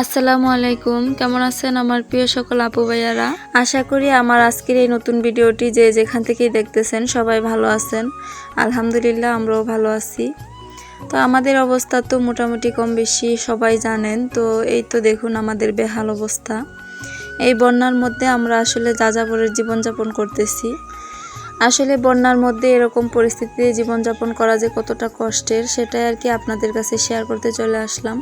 আসসালামু আলাইকুম। কেমন আছেন আমার প্রিয় সকল আপু ভাইয়ারা? আশা করি আমার আজকের এই নতুন ভিডিওটি যে যেখান থেকেই দেখতেছেন সবাই ভালো আছেন। আলহামদুলিল্লাহ আমরাও ভালো আছি। তো আমাদের অবস্থা তো মোটামুটি কম বেশি সবাই জানেন। তো এই তো দেখুন আমাদের বেহাল অবস্থা। এই বন্যার মধ্যে আমরা আসলে যাযাবরের জীবনযাপন করতেছি। আসলে বন্যার মধ্যে এরকম পরিস্থিতিতে জীবনযাপন করা যে কতটা কষ্টের, সেটাই আর কি আপনাদের কাছে শেয়ার করতে চলে আসলাম।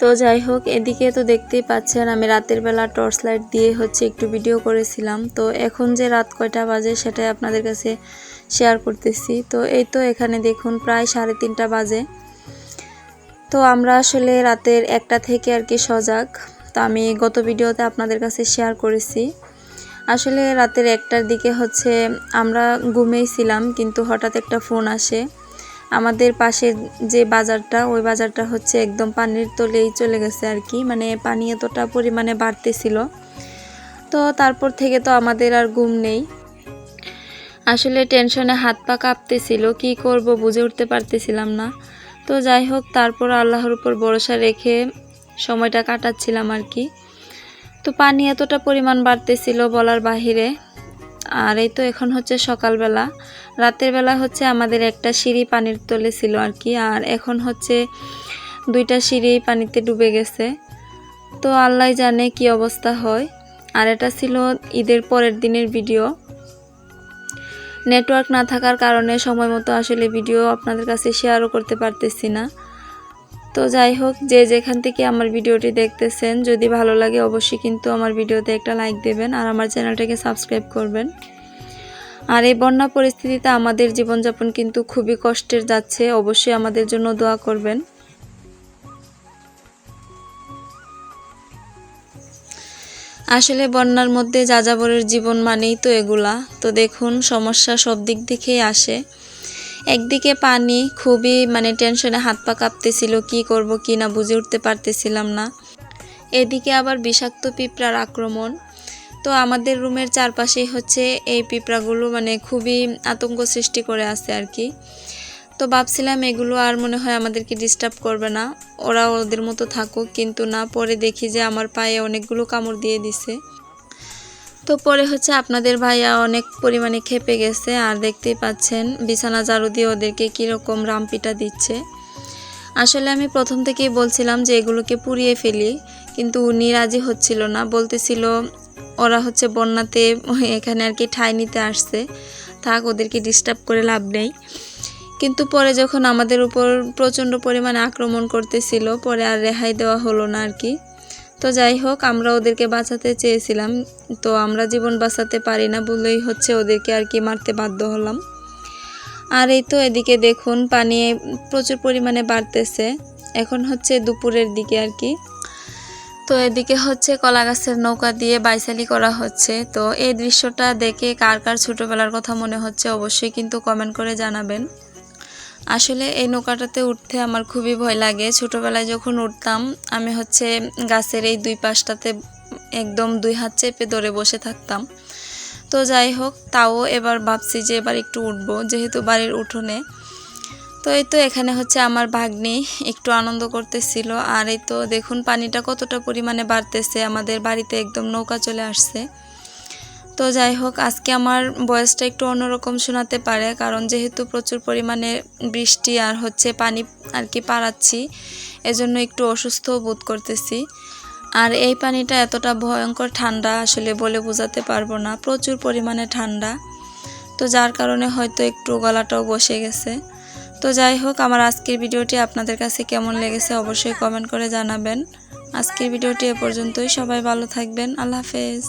তো যাই হোক, এদিকে তো দেখতেই পাচ্ছেন আমি রাতের বেলা টর্চ লাইট দিয়ে হচ্ছে একটু ভিডিও করেছিলাম। তো এখন যে রাত কয়টা বাজে সেটাই আপনাদের কাছে শেয়ার করতেছি। তো এই তো এখানে দেখুন প্রায় সাড়ে তিনটা বাজে। তো আমরা আসলে রাতের একটা থেকে আর কি সজাগ। তো আমি গত ভিডিওতে আপনাদের কাছে শেয়ার করেছি। আসলে রাতের একটার দিকে হচ্ছে আমরা ঘুমেইছিলাম কিন্তু হঠাৎ একটা ফোন আসে। আমাদের পাশের যে বাজারটা, ওই বাজারটা হচ্ছে একদম পানির তলেই চলে গেছে আর কি। মানে পানি এতটা পরিমাণে বাড়তেছিল। তো তারপর থেকে তো আমাদের আর ঘুম নেই। আসলে টেনশনে হাত পা কাঁপতেছিল, কি করব বুঝে উঠতে পারতেছিলাম না। তো যাই হোক, তারপর আল্লাহর উপর ভরসা রেখে সময়টা কাটাচ্ছিলাম আর কি। তো পানি এতটা পরিমাণ বাড়তেছিল বলার বাহিরে আর এই তো এখন হচ্ছে সকালবেলা। রাতের বেলা হচ্ছে আমাদের একটা সিঁড়ি পানির তলে ছিল আর কি, আর এখন হচ্ছে দুইটা সিঁড়ি পানিতে ডুবে গেছে। তো আল্লাহ জানে কি অবস্থা হয়। আর এটা ছিল ঈদের পরের দিনের ভিডিও। নেটওয়ার্ক না থাকার কারণে সময় মতো আসলে ভিডিও আপনাদের কাছে শেয়ারও করতে পারতেছি না। তো যাই হোক, যে যেখান থেকে আমার ভিডিওটি দেখতেছেন, যদি ভালো লাগে অবশ্যই কিন্তু আমার ভিডিওতে একটা লাইক দেবেন আর আমার চ্যানেলটাকে সাবস্ক্রাইব করবেন। আর এই বন্যা পরিস্থিতিতে আমাদের জীবনযাপন কিন্তু খুবই কষ্টের যাচ্ছে, অবশ্যই আমাদের জন্য দোয়া করবেন। আসলে বন্যার মধ্যে যাযাবরের জীবন মানেই তো এগুলা। তো দেখুন, সমস্যা সব দিক থেকেই আসে। একদিকে পানি খুবই মানে টেনশনে হাত পা কাঁপতেছিল, কি করব, কি না বুঝে উঠতে পারতেছিলাম না। এদিকে আবার বিষাক্ত পিঁপড়ার আক্রমণ। তো আমাদের রুমের চারপাশেই হচ্ছে এই পিঁপড়াগুলো মানে খুবই আতঙ্ক সৃষ্টি করে আছে আর কি। তো ভাবছিলাম এগুলো আর মনে হয় আমাদেরকে ডিস্টার্ব করবে না, ওরা ওদের মতো থাকুক, কিন্তু না, পরে দেখি যে আমার পায়ে অনেকগুলো কামড় দিয়ে দিছে। তো পরে হচ্ছে আপনাদের ভাইয়া অনেক পরিমাণে খেপে গেছে। আর দেখতেই পাচ্ছেন, বিছানা ঝাড়ু দিয়ে ওদেরকে কীরকম রামপিটা দিচ্ছে। আসলে আমি প্রথম থেকেই বলছিলাম যে এগুলোকে পুড়িয়ে ফেলি, কিন্তু উনি রাজি হচ্ছিল না। বলতেছিল, ওরা হচ্ছে বন্যাতে এখানে আর কি ঠাই নিতে আসছে। থাক, ওদেরকে ডিস্টার্ব করে লাভ নেই। কিন্তু পরে যখন আমাদের উপর প্রচণ্ড পরিমাণে আক্রমণ করতেছিল, পরে আর রেহাই দেওয়া হলো না আর কি। তো যাই হোক, আমরা ওদেরকে বাঁচাতে চেয়েছিলাম। তো আমরা জীবন বাঁচাতে পারি না বলেই হচ্ছে ওদেরকে আর কি মারতে বাধ্য হলাম। আর এই তো এদিকে দেখুন, পানি প্রচুর পরিমাণে বাড়তেছে। এখন হচ্ছে দুপুরের দিকে আর কি। তো এদিকে হচ্ছে কলা গাছের নৌকা দিয়ে বাইসালি করা হচ্ছে। তো এই দৃশ্যটা দেখে কার কার ছোটোবেলার কথা মনে হচ্ছে অবশ্যই কিন্তু কমেন্ট করে জানাবেন। আসলে এই নৌকাটাতে উঠতে আমার খুবই ভয় লাগে। ছোটোবেলায় যখন উঠতাম, আমি হচ্ছে গাছের এই দুই পাশটাতে একদম দুই হাত চেপে ধরে বসে থাকতাম। তো যাই হোক, তাও এবার ভাবছি যে এবার একটু উঠবো, যেহেতু বাড়ির উঠোনে। তো এই তো এখানে হচ্ছে আমার ভাগ্নি একটু আনন্দ করতেছিল। আর এই তো দেখুন, পানিটা কতটা পরিমাণে বাড়তেছে, আমাদের বাড়িতে একদম নৌকা চলে আসছে। তো যাই হোক, আজকে আমার বয়সটা একটু অন্যরকম শোনাতে পারে, কারণ যেহেতু প্রচুর পরিমাণে বৃষ্টি আর হচ্ছে পানি আর কি পাড়াচ্ছি, এজন্য একটু অসুস্থ বোধ করতেছি। আর এই পানিটা এতটা ভয়ঙ্কর ঠান্ডা আসলে বলে বোঝাতে পারব না, প্রচুর পরিমাণে ঠান্ডা। তো যার কারণে হয়তো একটু গলাটাও বসে গেছে। তো যাই হোক, আমার আজকের ভিডিওটি আপনাদের কাছে কেমন লেগেছে অবশ্যই কমেন্ট করে জানাবেন। আজকের ভিডিওটি এ পর্যন্তই, সবাই ভালো থাকবেন, আল্লাহ হাফেজ।